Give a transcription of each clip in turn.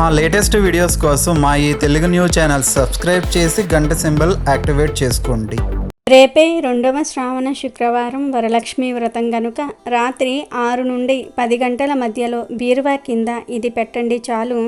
మా latest videos కోసం మా ఈ తెలుగు న్యూస్ ఛానల్ సబ్స్క్రైబ్ చేసి గంట సింబల్ యాక్టివేట్ చేసుకోండి. రేపే రెండవ శ్రావణ శుక్రవారం వరలక్ష్మి వ్రతం గనుక రాత్రి ఆరు నుండి పది గంటల మధ్యలో బీరువా కింద ఇది పెట్టండి చాలు.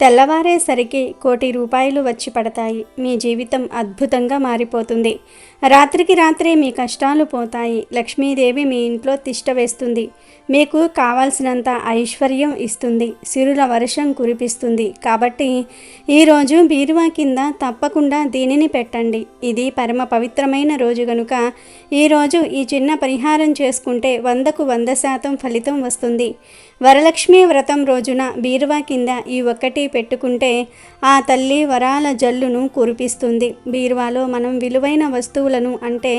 తెల్లవారేసరికి కోటి రూపాయలు వచ్చి పడతాయి. మీ జీవితం అద్భుతంగా మారిపోతుంది. రాత్రికి రాత్రే మీ కష్టాలు పోతాయి. లక్ష్మీదేవి మీ ఇంట్లో తిష్ట వేస్తుంది. మీకు కావాల్సినంత ఐశ్వర్యం ఇస్తుంది. సిరుల వర్షం కురిపిస్తుంది. కాబట్టి ఈరోజు బీరువా కింద తప్పకుండా దీనిని పెట్టండి. ఇది పరమ పవిత్రమైన రోజు గనుక ఈరోజు ఈ చిన్న పరిహారం చేసుకుంటే వందకు వంద శాతం ఫలితం వస్తుంది. వరలక్ష్మి వ్రతం రోజున బీరువా కింద ఈ ఒక్కటి పెట్టుకుంటే ఆ తల్లి వరాల జల్లును కురిపిస్తుంది. బీరువాలో మనం విలువైన వస్తువులను అంటే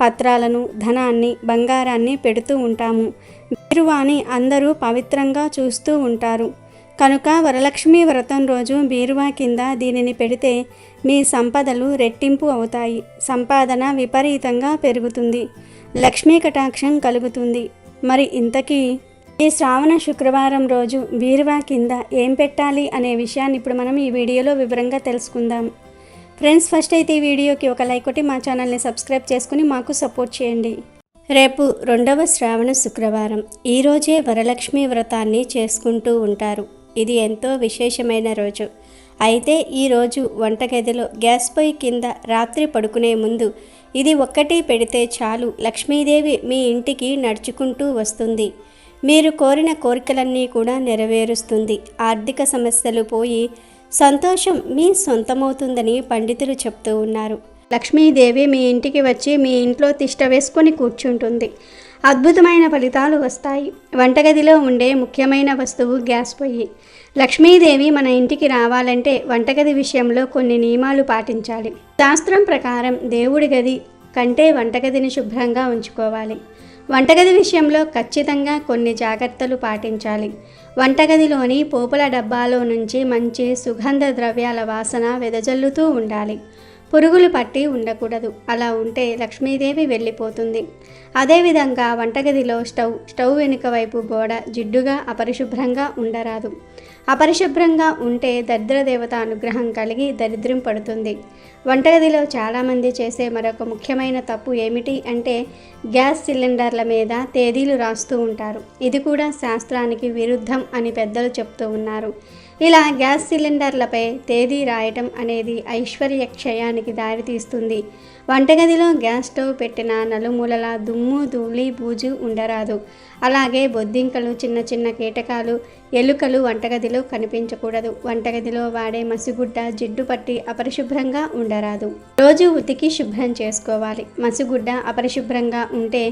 పత్రాలను ధనాన్ని బంగారాన్ని పెడుతూ ఉంటాము. బీరువాని అందరూ పవిత్రంగా చూస్తూ ఉంటారు. కనుక వరలక్ష్మి వ్రతం రోజు బీరువా కింద దీనిని పెడితే మీ సంపదలు రెట్టింపు అవుతాయి. సంపాదన విపరీతంగా పెరుగుతుంది. లక్ష్మీ కటాక్షం కలుగుతుంది. మరి ఇంతకీ ఈ శ్రావణ శుక్రవారం రోజు బీరువా కింద ఏం పెట్టాలి అనే విషయాన్ని ఇప్పుడు మనం ఈ వీడియోలో వివరంగా తెలుసుకుందాం. ఫ్రెండ్స్ ఫస్ట్ అయితే ఈ వీడియోకి ఒక లైక్ కొట్టి మా ఛానల్ని సబ్స్క్రైబ్ చేసుకుని మాకు సపోర్ట్ చేయండి. రేపు రెండవ శ్రావణ శుక్రవారం. ఈరోజే వరలక్ష్మి వ్రతాన్ని చేసుకుంటూ ఉంటారు. ఇది ఎంతో విశేషమైన రోజు. అయితే ఈరోజు వంటగదిలో గ్యాస్ పొయ్యి కింద రాత్రి పడుకునే ముందు ఇది ఒక్కటి పెడితే చాలు లక్ష్మీదేవి మీ ఇంటికి నడుచుకుంటూ వస్తుంది. మీరు కోరిన కోరికలన్నీ కూడా నెరవేరుస్తుంది. ఆర్థిక సమస్యలు పోయి సంతోషం మీ సొంతమవుతుందని పండితులు చెప్తూ ఉన్నారు. లక్ష్మీదేవి మీ ఇంటికి వచ్చి మీ ఇంట్లో తిష్ట వేసుకొని కూర్చుంటుంది. అద్భుతమైన ఫలితాలు వస్తాయి. వంటగదిలో ఉండే ముఖ్యమైన వస్తువు గ్యాస్ పొయ్యి. లక్ష్మీదేవి మన ఇంటికి రావాలంటే వంటగది విషయంలో కొన్ని నియమాలు పాటించాలి. శాస్త్రం ప్రకారం దేవుడి గది కంటే వంటగదిని శుభ్రంగా ఉంచుకోవాలి. వంటగది విషయంలో ఖచ్చితంగా కొన్ని జాగ్రత్తలు పాటించాలి. వంటగదిలోని పోపుల డబ్బాలో నుంచి మంచి సుగంధ ద్రవ్యాల వాసన వెదజల్లుతూ ఉండాలి. పురుగులు పట్టి ఉండకూడదు. అలా ఉంటే లక్ష్మీదేవి వెళ్ళిపోతుంది. అదేవిధంగా వంటగదిలో స్టవ్ స్టవ్ వెనుక వైపు గోడ జిడ్డుగా అపరిశుభ్రంగా ఉండరాదు. అపరిశుభ్రంగా ఉంటే దరిద్ర దేవత అనుగ్రహం కలిగి దరిద్రం పడుతుంది. వంటగదిలో చాలామంది చేసే మరొక ముఖ్యమైన తప్పు ఏమిటి అంటే గ్యాస్ సిలిండర్ల మీద తేదీలు రాస్తూ ఉంటారు. ఇది కూడా శాస్త్రానికి విరుద్ధం అని పెద్దలు చెప్తూ ఉన్నారు. ఇలా గ్యాస్ సిలిండర్లపై తేదీ రాయటం అనేది ఐశ్వర్య క్షయానికి దారితీస్తుంది. వంటగదిలో గ్యాస్ స్టవ్ పెట్టిన నలుమూలల దుమ్ము ధూళి బూజు ఉండరాదు. అలాగే బొద్దింకలు చిన్న చిన్న కీటకాలు ఎలుకలు వంటగదిలో కనిపించకూడదు. వంటగదిలో వాడే మసిగుడ్డ జిడ్డు పట్టి అపరిశుభ్రంగా ఉండరాదు. రోజు ఉతికి శుభ్రం చేసుకోవాలి. మసిగుడ్డ అపరిశుభ్రంగా ఉంటే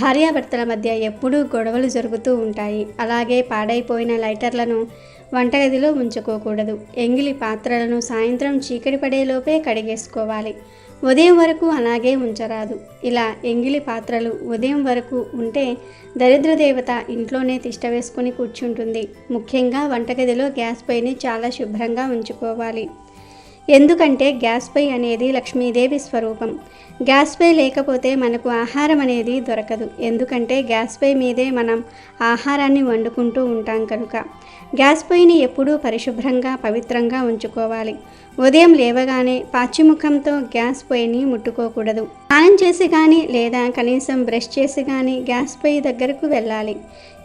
భార్యాభర్తల మధ్య ఎప్పుడూ గొడవలు జరుగుతూ ఉంటాయి. అలాగే పాడైపోయిన లైటర్లను వంటగదిలో ఉంచుకోకూడదు ఎంగిలి పాత్రలను సాయంత్రం చీకటి పడేలోపే కడిగేసుకోవాలి. ఉదయం వరకు అలాగే ఉంచరాదు. ఇలా ఎంగిలి పాత్రలు ఉదయం వరకు ఉంటే దరిద్ర దేవత ఇంట్లోనే తిష్ట వేసుకుని కూర్చుంటుంది. ముఖ్యంగా వంటగదిలో గ్యాస్ పొయ్యిని చాలా శుభ్రంగా ఉంచుకోవాలి. ఎందుకంటే గ్యాస్ పై అనేది లక్ష్మీదేవి స్వరూపం. గ్యాస్ పై లేకపోతే మనకు ఆహారం అనేది దొరకదు. ఎందుకంటే గ్యాస్ పై మీదే మనం ఆహారాన్ని వండుకుంటూ ఉంటాం కనుక. గ్యాస్ పొయ్యిని ఎప్పుడూ పరిశుభ్రంగా పవిత్రంగా ఉంచుకోవాలి. ఉదయం లేవగానే పాచిముఖంతో గ్యాస్ పొయ్యిని ముట్టుకోకూడదు. స్నానం చేసి కానీ లేదా కనీసం బ్రష్ చేసి కానీ గ్యాస్ పొయ్యి దగ్గరకు వెళ్ళాలి.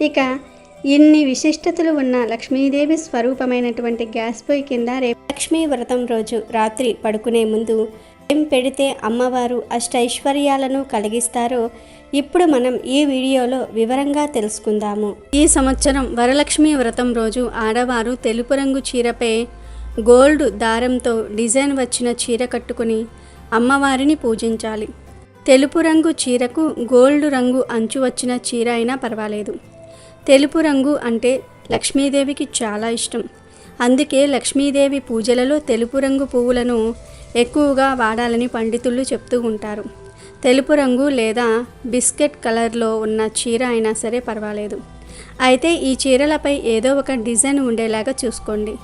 ఇక ఇన్ని విశిష్టతలు ఉన్న లక్ష్మీదేవి స్వరూపమైనటువంటి గ్యాస్ పొయ్యి కింద రేపు లక్ష్మీ వ్రతం రోజు రాత్రి పడుకునే ముందు ఏం పెడితే అమ్మవారు అష్టైశ్వర్యాలను కలిగిస్తారో ఇప్పుడు మనం ఈ వీడియోలో వివరంగా తెలుసుకుందాము. ఈ సంవత్సరం వరలక్ష్మి వ్రతం రోజు ఆడవారు తెలుపు రంగు చీరపై గోల్డ్ దారంతో డిజైన్ వచ్చిన చీర కట్టుకుని అమ్మవారిని పూజించాలి. తెలుపు రంగు చీరకు గోల్డ్ రంగు అంచు వచ్చిన చీర అయినా పర్వాలేదు. తెలుపు రంగు అంటే లక్ష్మీదేవికి చాలా ఇష్టం. అందుకే లక్ష్మీదేవి పూజలలో తెలుపు రంగు పువ్వులను ఎక్కువగా వాడాలని పండితులు చెప్తూ ఉంటారు. తెలుపు రంగు లేదా బిస్కెట్ కలర్లో ఉన్న చీర అయినా సరే పర్వాలేదు. అయితే ఈ చీరలపై ఏదో ఒక డిజైన్ ఉండేలాగా చూసుకోండి.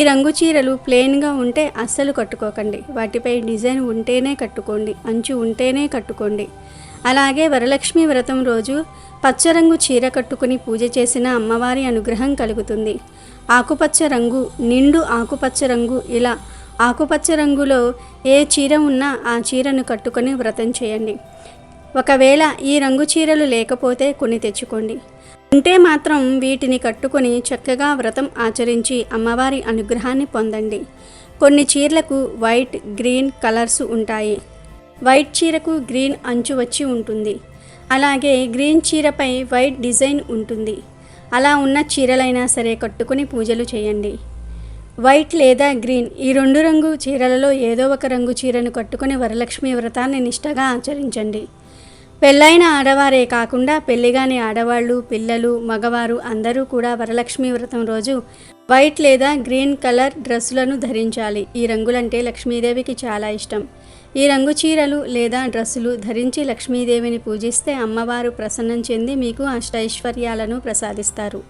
ఈ రంగు చీరలు ప్లెయిన్గా ఉంటే అస్సలు కట్టుకోకండి. వాటిపై డిజైన్ ఉంటేనే కట్టుకోండి. అంచు ఉంటేనే కట్టుకోండి. అలాగే వరలక్ష్మి వ్రతం రోజు పచ్చరంగు చీర కట్టుకుని పూజ చేసిన అమ్మవారి అనుగ్రహం కలుగుతుంది. ఆకుపచ్చ రంగు నిండు ఆకుపచ్చ రంగు ఇలా ఆకుపచ్చ రంగులో ఏ చీర ఉన్నా ఆ చీరను కట్టుకొని వ్రతం చేయండి. ఒకవేళ ఈ రంగు చీరలు లేకపోతే కొని తెచ్చుకోండి. ఉంటే మాత్రం వీటిని కట్టుకొని చక్కగా వ్రతం ఆచరించి అమ్మవారి అనుగ్రహాన్ని పొందండి. కొన్ని చీరలకు వైట్ గ్రీన్ కలర్స్ ఉంటాయి. వైట్ చీరకు గ్రీన్ అంచు వచ్చి ఉంటుంది. అలాగే గ్రీన్ చీరపై వైట్ డిజైన్ ఉంటుంది. అలా ఉన్న చీరలైనా సరే కట్టుకుని పూజలు చేయండి. వైట్ లేదా గ్రీన్ ఈ రెండు రంగు చీరలలో ఏదో ఒక రంగు చీరను కట్టుకుని వరలక్ష్మి వ్రతాన్ని నిష్టగా ఆచరించండి. పెళ్ళైన ఆడవారే కాకుండా పెళ్ళిగాని ఆడవాళ్ళు పిల్లలు మగవారు అందరూ కూడా వరలక్ష్మి వ్రతం రోజు వైట్ లేదా గ్రీన్ కలర్ డ్రెస్సులను ధరించాలి. ఈ రంగులంటే లక్ష్మీదేవికి చాలా ఇష్టం. ఈ రంగు చీరలు లేదా డ్రెస్సులు ధరించి లక్ష్మీదేవిని పూజిస్తే అమ్మవారు ప్రసన్నం చెంది మీకు అష్టైశ్వర్యాలను ప్రసాదిస్తారు.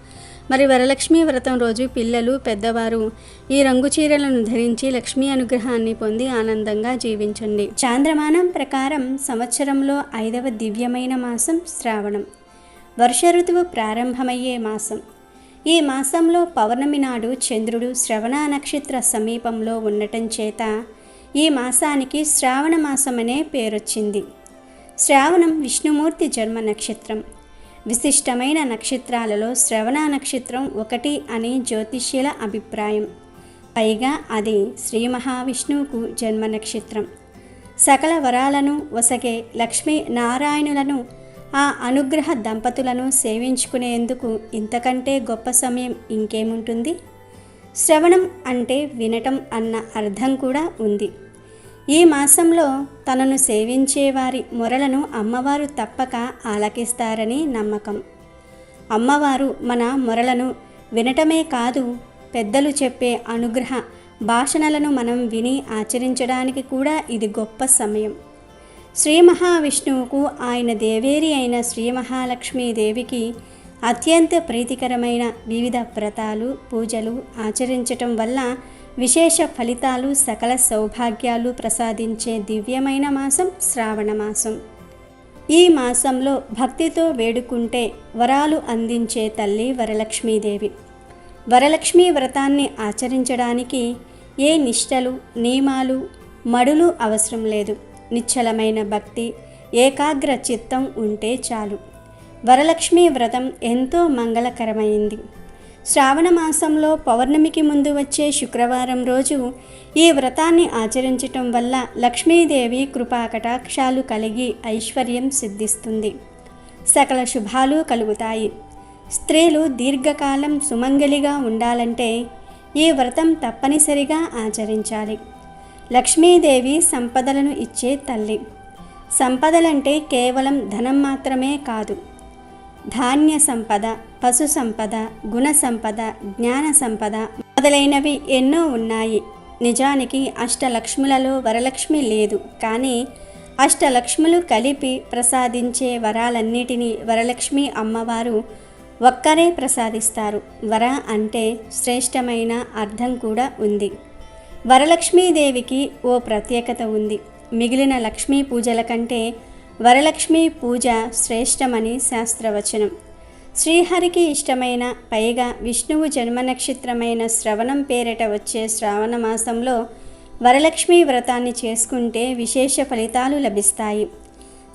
మరి వరలక్ష్మి వ్రతం రోజు పిల్లలు పెద్దవారు ఈ రంగు చీరలను ధరించి లక్ష్మీ అనుగ్రహాన్ని పొంది ఆనందంగా జీవించండి. చాంద్రమానం ప్రకారం సంవత్సరంలో ఐదవ దివ్యమైన మాసం శ్రావణం. వర్ష ఋతువు ప్రారంభమయ్యే మాసం. ఈ మాసంలో పౌర్ణమి నాడు చంద్రుడు శ్రవణ నక్షత్ర సమీపంలో ఉండటం చేత ఈ మాసానికి శ్రావణ మాసం అనే పేరొచ్చింది. శ్రావణం విష్ణుమూర్తి జన్మ నక్షత్రం. విశిష్టమైన నక్షత్రాలలో శ్రవణ నక్షత్రం ఒకటి అని జ్యోతిష్యుల అభిప్రాయం. పైగా అది శ్రీ మహావిష్ణువుకు జన్మ నక్షత్రం. సకల వరాలను వసకే లక్ష్మీ నారాయణులను ఆ అనుగ్రహ దంపతులను సేవించుకునేందుకు ఇంతకంటే గొప్ప సమయం ఇంకేముంటుంది? శ్రవణం అంటే వినటం అన్న అర్థం కూడా ఉంది. ఈ మాసంలో తనను సేవించే వారి మొరలను అమ్మవారు తప్పక ఆలకిస్తారని నమ్మకం. అమ్మవారు మన మొరలను వినటమే కాదు పెద్దలు చెప్పే అనుగ్రహ భాషణలను మనం విని ఆచరించడానికి కూడా ఇది గొప్ప సమయం. శ్రీ మహావిష్ణువుకు ఆయన దేవేరి అయిన శ్రీ మహాలక్ష్మీదేవికి అత్యంత ప్రీతికరమైన వివిధ వ్రతాలు పూజలు ఆచరించటం వల్ల విశేష ఫలితాలు సకల సౌభాగ్యాలు ప్రసాదించే దివ్యమైన మాసం శ్రావణ మాసం. ఈ మాసంలో భక్తితో వేడుకుంటే వరాలు అందించే తల్లి వరలక్ష్మీదేవి. వరలక్ష్మీ వ్రతాన్ని ఆచరించడానికి ఏ నిష్టలు నియమాలు మడులు అవసరం లేదు. నిశ్చలమైన భక్తి ఏకాగ్ర చిత్తం ఉంటే చాలు. వరలక్ష్మీ వ్రతం ఎంతో మంగళకరమైంది. శ్రావణ మాసంలో పౌర్ణమికి ముందు వచ్చే శుక్రవారం రోజు ఈ వ్రతాన్ని ఆచరించటం వల్ల లక్ష్మీదేవి కృపా కటాక్షాలు కలిగి ఐశ్వర్యం సిద్ధిస్తుంది. సకల శుభాలు కలుగుతాయి. స్త్రీలు దీర్ఘకాలం సుమంగలిగా ఉండాలంటే ఈ వ్రతం తప్పనిసరిగా ఆచరించాలి. లక్ష్మీదేవి సంపదలను ఇచ్చే తల్లి. సంపదలంటే కేవలం ధనం మాత్రమే కాదు ధాన్య సంపద పశు సంపద గుణ సంపద జ్ఞాన సంపద మొదలైనవి ఎన్నో ఉన్నాయి. నిజానికి అష్టలక్ష్ములలో వరలక్ష్మి లేదు. కానీ అష్టలక్ష్ములు కలిపి ప్రసాదించే వరాలన్నిటినీ వరలక్ష్మి అమ్మవారు ఒక్కరే ప్రసాదిస్తారు. వర అంటే శ్రేష్టమైన అర్థం కూడా ఉంది. వరలక్ష్మీదేవికి ఓ ప్రత్యేకత ఉంది. మిగిలిన లక్ష్మీ పూజల కంటే వరలక్ష్మి పూజ శ్రేష్టమని శాస్త్రవచనం. శ్రీహరికి ఇష్టమైన పైగా విష్ణువు జన్మ నక్షత్రమైన శ్రవణం పేరిట వచ్చే శ్రావణ మాసంలో వరలక్ష్మి వ్రతాన్ని చేసుకుంటే విశేష ఫలితాలు లభిస్తాయి.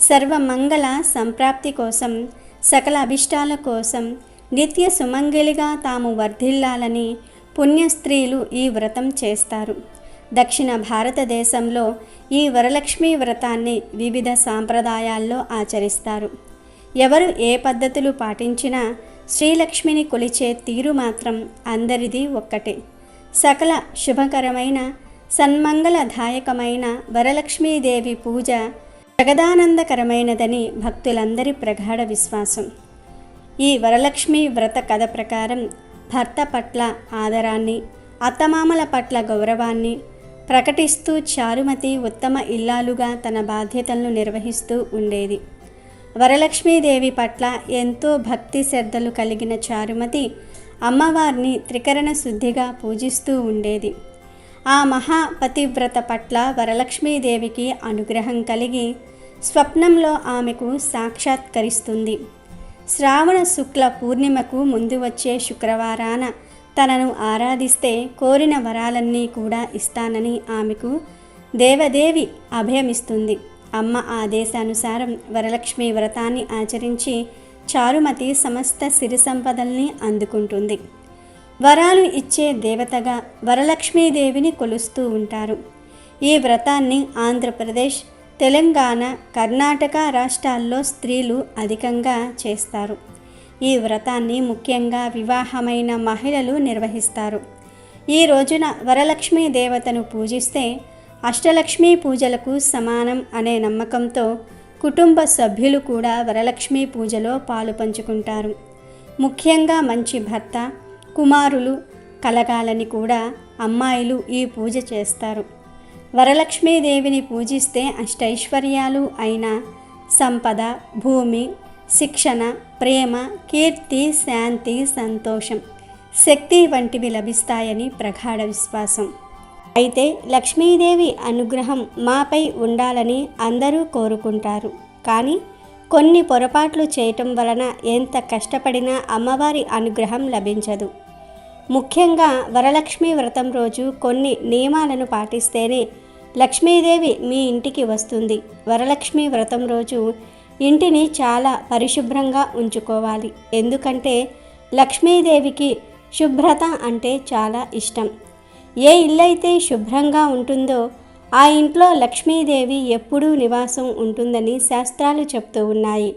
సర్వమంగళ సంప్రాప్తి కోసం సకల అభిష్టాల కోసం నిత్య సుమంగళిగా తాము వర్ధిల్లాలని పుణ్య స్త్రీలు ఈ వ్రతం చేస్తారు. దక్షిణ భారతదేశంలో ఈ వరలక్ష్మి వ్రతాన్ని వివిధ సాంప్రదాయాల్లో ఆచరిస్తారు. ఎవరు ఏ పద్ధతులు పాటించినా శ్రీలక్ష్మిని కొలిచే తీరు మాత్రం అందరిది ఒక్కటే. సకల శుభకరమైన సన్మంగళదాయకమైన వరలక్ష్మీదేవి పూజ జగదానందకరమైనదని భక్తులందరి ప్రగాఢ విశ్వాసం. ఈ వరలక్ష్మి వ్రత కథ ప్రకారం భర్త పట్ల ఆదరాన్ని అత్తమామల పట్ల గౌరవాన్ని ప్రకటిస్తూ చారుమతి ఉత్తమ ఇల్లాలుగా తన బాధ్యతలను నిర్వహిస్తూ ఉండేది. వరలక్ష్మీదేవి పట్ల ఎంతో భక్తి శ్రద్ధలు కలిగిన చారుమతి అమ్మవారిని త్రికరణ శుద్ధిగా పూజిస్తూ ఉండేది. ఆ మహాపతివ్రత పట్ల వరలక్ష్మీదేవికి అనుగ్రహం కలిగి స్వప్నంలో ఆమెకు సాక్షాత్కరిస్తుంది. శ్రావణ శుక్ల పూర్ణిమకు ముందు వచ్చే శుక్రవారాన తనను ఆరాధిస్తే కోరిన వరాలన్నీ కూడా ఇస్తానని ఆమెకు దేవదేవి అభయమిస్తుంది. అమ్మ ఆదేశానుసారం వరలక్ష్మి వ్రతాన్ని ఆచరించి చారుమతి సమస్త సిరి సంపదల్ని అందుకుంటుంది. వరాలు ఇచ్చే దేవతగా వరలక్ష్మీదేవిని కొలుస్తూ ఉంటారు. ఈ వ్రతాన్ని ఆంధ్రప్రదేశ్ తెలంగాణ కర్ణాటక రాష్ట్రాల్లో స్త్రీలు అధికంగా చేస్తారు. ఈ వ్రతాన్ని ముఖ్యంగా వివాహమైన మహిళలు నిర్వహిస్తారు. ఈ రోజున వరలక్ష్మీ దేవతను పూజిస్తే అష్టలక్ష్మీ పూజలకు సమానం అనే నమ్మకంతో కుటుంబ సభ్యులు కూడా వరలక్ష్మీ పూజలో పాలు పంచుకుంటారు. ముఖ్యంగా మంచి భర్త కుమారులు కలగాలని కూడా అమ్మాయిలు ఈ పూజ చేస్తారు. వరలక్ష్మీదేవిని పూజిస్తే అష్టైశ్వర్యాలు అయిన సంపద భూమి శిక్షణ ప్రేమ కీర్తి శాంతి సంతోషం శక్తి వంటివి లభిస్తాయని ప్రగాఢ విశ్వాసం. అయితే లక్ష్మీదేవి అనుగ్రహం మాపై ఉండాలని అందరూ కోరుకుంటారు. కానీ కొన్ని పొరపాట్లు చేయటం వలన ఎంత కష్టపడినా అమ్మవారి అనుగ్రహం లభించదు. ముఖ్యంగా వరలక్ష్మి వ్రతం రోజు కొన్ని నియమాలను పాటిస్తేనే లక్ష్మీదేవి మీ ఇంటికి వస్తుంది. వరలక్ష్మి వ్రతం రోజు ఇంటిని చాలా పరిశుభ్రంగా ఉంచుకోవాలి. ఎందుకంటే లక్ష్మీదేవికి శుభ్రత అంటే చాలా ఇష్టం. ఏ ఇల్లైతే శుభ్రంగా ఉంటుందో ఆ ఇంట్లో లక్ష్మీదేవి ఎప్పుడూ నివాసం ఉంటుందని శాస్త్రాలు చెప్తూ ఉన్నాయి.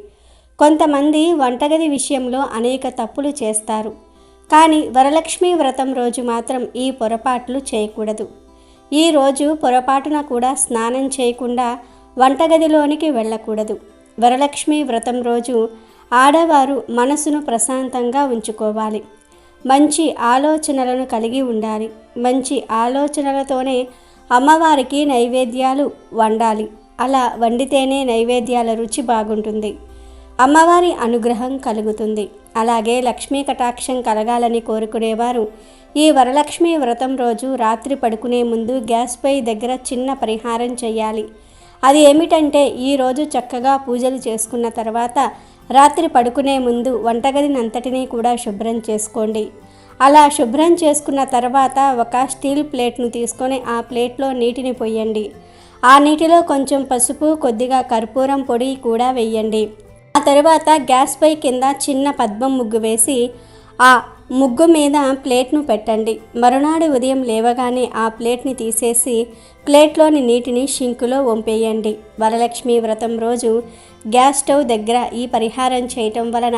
కొంతమంది వంటగది విషయంలో అనేక తప్పులు చేస్తారు. కానీ వరలక్ష్మి వ్రతం రోజు మాత్రం ఈ పొరపాట్లు చేయకూడదు. ఈ రోజు పొరపాటున కూడా స్నానం చేయకుండా వంటగదిలోనికి వెళ్ళకూడదు. వరలక్ష్మి వ్రతం రోజు ఆడవారు మనసును ప్రశాంతంగా ఉంచుకోవాలి. మంచి ఆలోచనలను కలిగి ఉండాలి. మంచి ఆలోచనలతోనే అమ్మవారికి నైవేద్యాలు వండాలి. అలా వండితేనే నైవేద్యాల రుచి బాగుంటుంది. అమ్మవారి అనుగ్రహం కలుగుతుంది. అలాగే లక్ష్మీ కటాక్షం కలగాలని కోరుకునేవారు ఈ వరలక్ష్మి వ్రతం రోజు రాత్రి పడుకునే ముందు గ్యాస్పై దగ్గర చిన్న పరిహారం చేయాలి అది ఏమిటంటే ఈరోజు చక్కగా పూజలు చేసుకున్న తర్వాత రాత్రి పడుకునే ముందు వంటగదిని అంతటినీ కూడా శుభ్రం చేసుకోండి. అలా శుభ్రం చేసుకున్న తర్వాత ఒక స్టీల్ ప్లేట్ను తీసుకొని ఆ ప్లేట్లో నీటిని పొయ్యండి ఆ నీటిలో కొంచెం పసుపు కొద్దిగా కర్పూరం పొడి కూడా వేయండి. ఆ తర్వాత గ్యాస్ పై కింద చిన్న పద్మం ముగ్గు వేసి ఆ ముగ్గు మీద ప్లేట్ను పెట్టండి. మరునాడు ఉదయం లేవగానే ఆ ప్లేట్ని తీసేసి ప్లేట్లోని నీటిని షింకులో వంపేయండి. వరలక్ష్మి వ్రతం రోజు గ్యాస్ స్టవ్ దగ్గర ఈ పరిహారం చేయటం వలన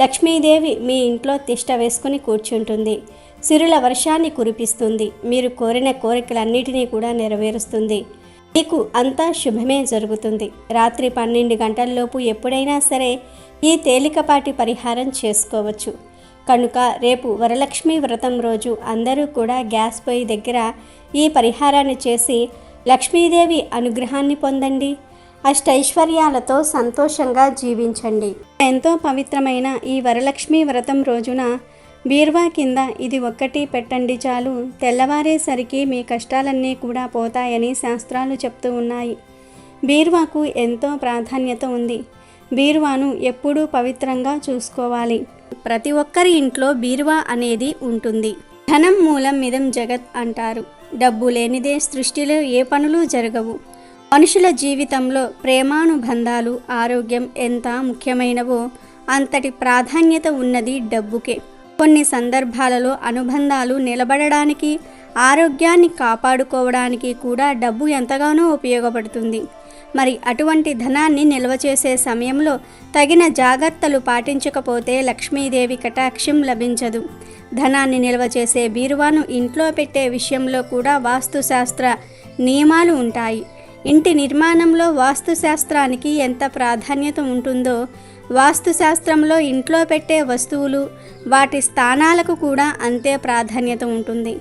లక్ష్మీదేవి మీ ఇంట్లో తిష్ట వేసుకుని కూర్చుంటుంది. సిరుల వర్షాన్ని కురిపిస్తుంది. మీరు కోరిన కోరికలన్నిటినీ కూడా నెరవేరుస్తుంది. మీకు అంతా శుభమే జరుగుతుంది. రాత్రి పన్నెండు గంటల్లోపు ఎప్పుడైనా సరే ఈ తేలికపాటి పరిహారం చేసుకోవచ్చు. కనుక రేపు వరలక్ష్మి వ్రతం రోజు అందరూ కూడా గ్యాస్ పొయ్యి దగ్గర ఈ పరిహారాన్ని చేసి లక్ష్మీదేవి అనుగ్రహాన్ని పొందండి. అష్టైశ్వర్యాలతో సంతోషంగా జీవించండి. ఎంతో పవిత్రమైన ఈ వరలక్ష్మి వ్రతం రోజున బీర్వా కింద ఇది ఒక్కటి పెట్టండి చాలు. తెల్లవారేసరికి మీ కష్టాలన్నీ కూడా పోతాయని శాస్త్రాలు చెప్తూ ఉన్నాయి. బీర్వాకు ఎంతో ప్రాధాన్యత ఉంది. బీరువాను ఎప్పుడూ పవిత్రంగా చూసుకోవాలి. ప్రతి ఒక్కరి ఇంట్లో బీరువా అనేది ఉంటుంది. ధనం మూలం మిదం జగత్ అంటారు. డబ్బు లేనిదే సృష్టిలో ఏ పనులు జరగవు. మనుషుల జీవితంలో ప్రేమానుబంధాలు ఆరోగ్యం ఎంత ముఖ్యమైనవో అంతటి ప్రాధాన్యత ఉన్నది డబ్బుకే. కొన్ని సందర్భాలలో అనుబంధాలు నిలబడడానికి ఆరోగ్యాన్ని కాపాడుకోవడానికి కూడా డబ్బు ఎంతగానో ఉపయోగపడుతుంది. మరి అటువంటి ధనాన్ని నిల్వ చేసే సమయంలో తగిన జాగ్రత్తలు పాటించకపోతే లక్ష్మీదేవి కటాక్షం లభించదు. ధనాన్ని నిల్వ చేసే బీరువాను ఇంట్లో పెట్టే విషయంలో కూడా వాస్తుశాస్త్ర నియమాలు ఉంటాయి. ఇంటి నిర్మాణంలో వాస్తుశాస్త్రానికి ఎంత ప్రాధాన్యత ఉంటుందో వాస్తుశాస్త్రంలో ఇంట్లో పెట్టే వస్తువులు వాటి స్థానాలకు కూడా అంతే ప్రాధాన్యత ఉంటుంది.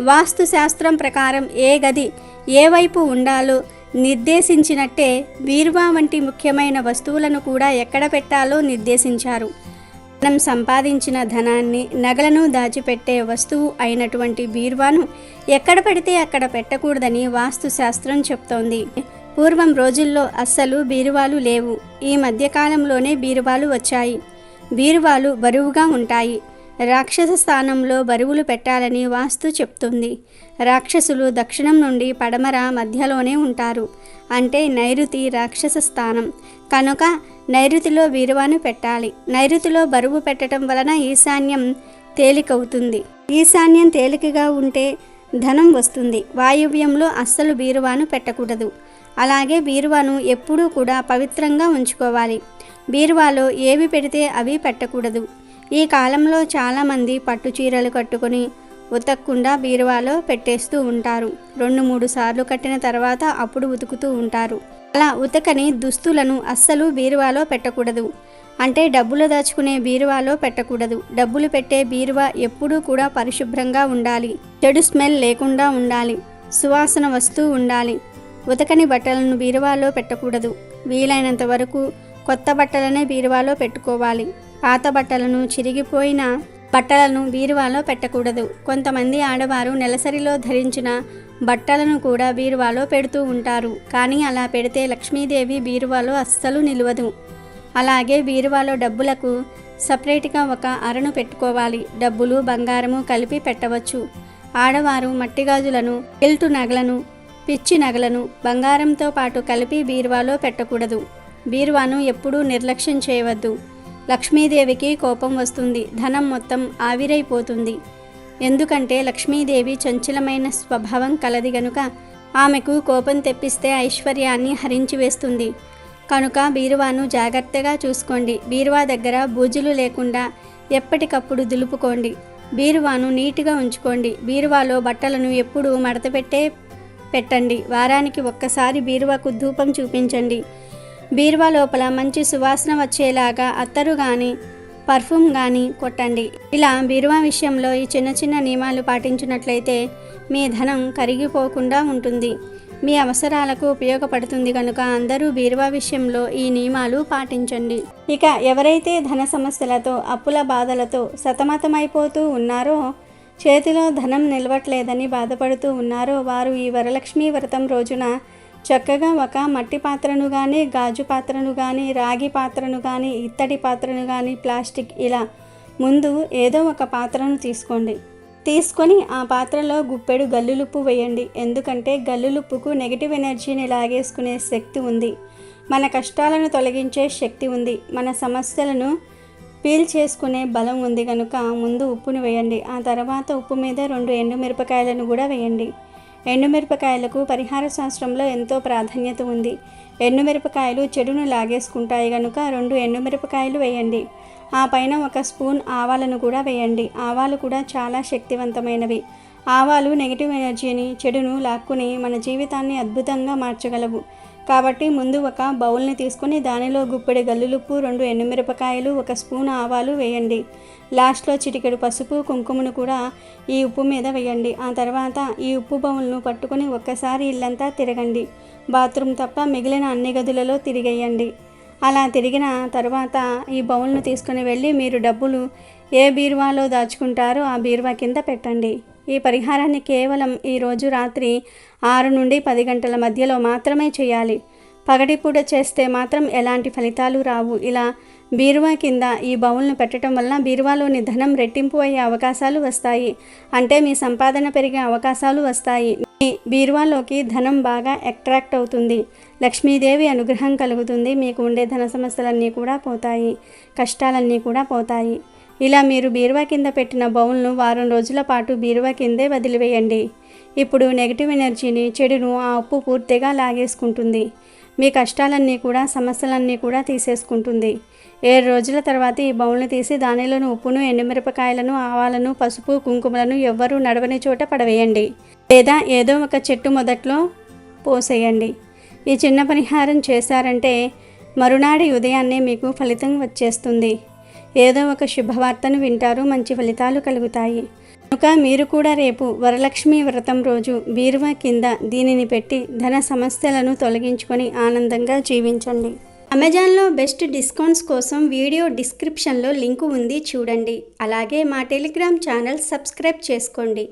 వాస్తుశాస్త్రం ప్రకారం ఏ గది ఏ వైపు ఉండాలో నిర్దేశించినట్టే బీరువా వంటి ముఖ్యమైన వస్తువులను కూడా ఎక్కడ పెట్టాలో నిర్దేశించారు. మనం సంపాదించిన ధనాన్ని నగలను దాచిపెట్టే వస్తువు అయినటువంటి బీరువాను ఎక్కడ పెడితే అక్కడ పెట్టకూడదని వాస్తుశాస్త్రం చెప్తోంది. పూర్వం రోజుల్లో అస్సలు బీరువాలు లేవు. ఈ మధ్యకాలంలోనే బీరువాలు వచ్చాయి. బీరువాలు బరువుగా ఉంటాయి. రాక్షస స్థానంలో బరువులు పెట్టాలని వాస్తు చెప్తుంది. రాక్షసులు దక్షిణం నుండి పడమర మధ్యలోనే ఉంటారు. అంటే నైరుతి రాక్షస స్థానం. కనుక నైరుతిలో బీరువాను పెట్టాలి. నైరుతిలో బరువు పెట్టడం వలన ఈశాన్యం తేలికవుతుంది. ఈశాన్యం తేలికగా ఉంటే ధనం వస్తుంది. వాయువ్యంలో అస్సలు బీరువాను పెట్టకూడదు. అలాగే బీరువాను ఎప్పుడూ కూడా పవిత్రంగా ఉంచుకోవాలి. బీరువాలో ఏవి పెడితే అవి పెట్టకూడదు. ఈ కాలంలో చాలామంది పట్టు చీరలు కట్టుకొని ఉతకకుండా బీరువాలో పెట్టేస్తూ ఉంటారు. రెండు మూడు సార్లు కట్టిన తర్వాత అప్పుడు ఉతుకుతూ ఉంటారు. అలా ఉతకని దుస్తులను అస్సలు బీరువాలో పెట్టకూడదు. అంటే డబ్బులు దాచుకునే బీరువాలో పెట్టకూడదు. డబ్బులు పెట్టే బీరువా ఎప్పుడూ కూడా పరిశుభ్రంగా ఉండాలి. చెడు స్మెల్ లేకుండా ఉండాలి. సువాసన వస్తూ ఉండాలి. ఉతకని బట్టలను బీరువాలో పెట్టకూడదు. వీలైనంత వరకు కొత్త బట్టలనే బీరువాలో పెట్టుకోవాలి. పాత బట్టలను చిరిగిపోయిన బట్టలను బీరువాలో పెట్టకూడదు. కొంతమంది ఆడవారు నెలసరిలో ధరించిన బట్టలను కూడా బీరువాలో పెడుతూ ఉంటారు. కానీ అలా పెడితే లక్ష్మీదేవి బీరువాలో అస్సలు నిలవదు. అలాగే బీరువాలో డబ్బులకు సపరేట్గా ఒక అరను పెట్టుకోవాలి. డబ్బులు బంగారము కలిపి పెట్టవచ్చు. ఆడవారు మట్టి గాజులను ఎల్టు నగలను పిచ్చి నగలను బంగారంతో పాటు కలిపి బీరువాలో పెట్టకూడదు. బీరువాను ఎప్పుడూ నిర్లక్ష్యం చేయవద్దు. లక్ష్మీదేవికి కోపం వస్తుంది. ధనం మొత్తం ఆవిరైపోతుంది. ఎందుకంటే లక్ష్మీదేవి చంచలమైన స్వభావం కలది గనుక ఆమెకు కోపం తెప్పిస్తే ఐశ్వర్యాన్ని హరించివేస్తుంది కనుక బీరువాను జాగ్రత్తగా చూసుకోండి. బీరువా దగ్గర బూజులు లేకుండా ఎప్పటికప్పుడు దులుపుకోండి. బీరువాను నీట్గా ఉంచుకోండి. బీరువాలో బట్టలను ఎప్పుడూ మడతపెట్టే పెట్టండి. వారానికి ఒక్కసారి బీరువాకు ధూపం చూపించండి. బీరువా లోపల మంచి సువాసన వచ్చేలాగా అత్తరు కానీ పర్ఫ్యూమ్ కానీ కొట్టండి. ఇలా బీరువా విషయంలో ఈ చిన్న చిన్న నియమాలు పాటించినట్లయితే మీ ధనం కరిగిపోకుండా ఉంటుంది. మీ అవసరాలకు ఉపయోగపడుతుంది కనుక అందరూ బీరువా విషయంలో ఈ నియమాలు పాటించండి. ఇక ఎవరైతే ధన సమస్యలతో అప్పుల బాధలతో సతమతమైపోతూ ఉన్నారో చేతిలో ధనం నిలవట్లేదని బాధపడుతూ ఉన్నారో వారు ఈ వరలక్ష్మి వ్రతం రోజున చక్కగా ఒక మట్టి పాత్రను కానీ గాజు పాత్రను కానీ రాగి పాత్రను కానీ ఇత్తడి పాత్రను కానీ ప్లాస్టిక్ ఇలా ముందు ఏదో ఒక పాత్రను తీసుకోండి. తీసుకొని ఆ పాత్రలో గుప్పెడు గల్లులుప్పు వేయండి. ఎందుకంటే గల్లులుప్పుకు నెగిటివ్ ఎనర్జీని లాగేసుకునే శక్తి ఉంది. మన కష్టాలను తొలగించే శక్తి ఉంది. మన సమస్యలను పీల్ చేసుకునే బలం ఉంది. కనుక ముందు ఉప్పును వేయండి. ఆ తర్వాత ఉప్పు మీద రెండు ఎండు మిరపకాయలను కూడా వేయండి. ఎండుమిరపకాయలకు పరిహార శాస్త్రంలో ఎంతో ప్రాధాన్యత ఉంది. ఎండుమిరపకాయలు చెడును లాగేసుకుంటాయి కనుక రెండు ఎండుమిరపకాయలు వేయండి. ఆ పైన ఒక స్పూన్ ఆవాలను కూడా వేయండి. ఆవాలు కూడా చాలా శక్తివంతమైనవి. ఆవాలు నెగిటివ్ ఎనర్జీని చెడును లాక్కుని మన జీవితాన్ని అద్భుతంగా మార్చగలవు. కాబట్టి ముందు ఒక బౌల్ని తీసుకొని దానిలో గుప్పెడి గల్లులుప్పు రెండు ఎండుమిరపకాయలు ఒక స్పూన్ ఆవాలు వేయండి. లాస్ట్లో చిటికెడు పసుపు కుంకుమను కూడా ఈ ఉప్పు మీద వేయండి. ఆ తర్వాత ఈ ఉప్పు బౌల్ను పట్టుకొని ఒక్కసారి ఇల్లంతా తిరగండి. బాత్రూమ్ తప్ప మిగిలిన అన్ని గదులలో తిరిగేయండి. అలా తిరిగిన తర్వాత ఈ బౌల్ను తీసుకుని వెళ్ళి మీరు డబ్బులు ఏ బీరువాలో దాచుకుంటారో ఆ బీరువా కింద పెట్టండి. ఈ పరిహారాన్ని కేవలం ఈరోజు రాత్రి ఆరు నుండి పది గంటల మధ్యలో మాత్రమే చేయాలి. పగటిపూట చేస్తే మాత్రం ఎలాంటి ఫలితాలు రావు. ఇలా బీరువా కింద ఈ బౌల్ను పెట్టడం వల్ల బీరువాలోని ధనం రెట్టింపు అయ్యే అవకాశాలు వస్తాయి. అంటే మీ సంపాదన పెరిగే అవకాశాలు వస్తాయి. మీ బీరువాలోకి ధనం బాగా అట్రాక్ట్ అవుతుంది. లక్ష్మీదేవి అనుగ్రహం కలుగుతుంది. మీకు ఉండే ధన సమస్యలన్నీ కూడా పోతాయి. కష్టాలన్నీ కూడా పోతాయి. ఇలా మీరు బీరువా కింద పెట్టిన బౌల్ను వారం రోజుల పాటు బీరువా కిందే వదిలివేయండి. ఇప్పుడు నెగిటివ్ ఎనర్జీని చెడును ఆ ఉప్పు పూర్తిగా లాగేసుకుంటుంది. మీ కష్టాలన్నీ కూడా సమస్యలన్నీ కూడా తీసేసుకుంటుంది. ఏడు రోజుల తర్వాత ఈ బౌల్ని తీసి దానిలోని ఉప్పును ఎండుమిరపకాయలను ఆవాలను పసుపు కుంకుమలను ఎవ్వరూ నడవని చోట పడవేయండి. లేదా ఏదో ఒక చెట్టు మొదట్లో పోసేయండి. ఈ చిన్న పరిహారం చేశారంటే మరునాడి ఉదయాన్నే మీకు ఫలితం వచ్చేస్తుంది. ఏదో ఒక శుభవార్తను వింటారు మంచి ఫలితాలు కలుగుతాయి. కనుక మీరు కూడా రేపు వరలక్ష్మి వ్రతం రోజు బీరువా కింద దీనిని పెట్టి ధన సమస్యలను తొలగించుకొని ఆనందంగా జీవించండి. అమెజాన్లో బెస్ట్ డిస్కౌంట్స్ కోసం వీడియో డిస్క్రిప్షన్లో లింకు ఉంది చూడండి. అలాగే మా టెలిగ్రామ్ ఛానల్ సబ్స్క్రైబ్ చేసుకోండి.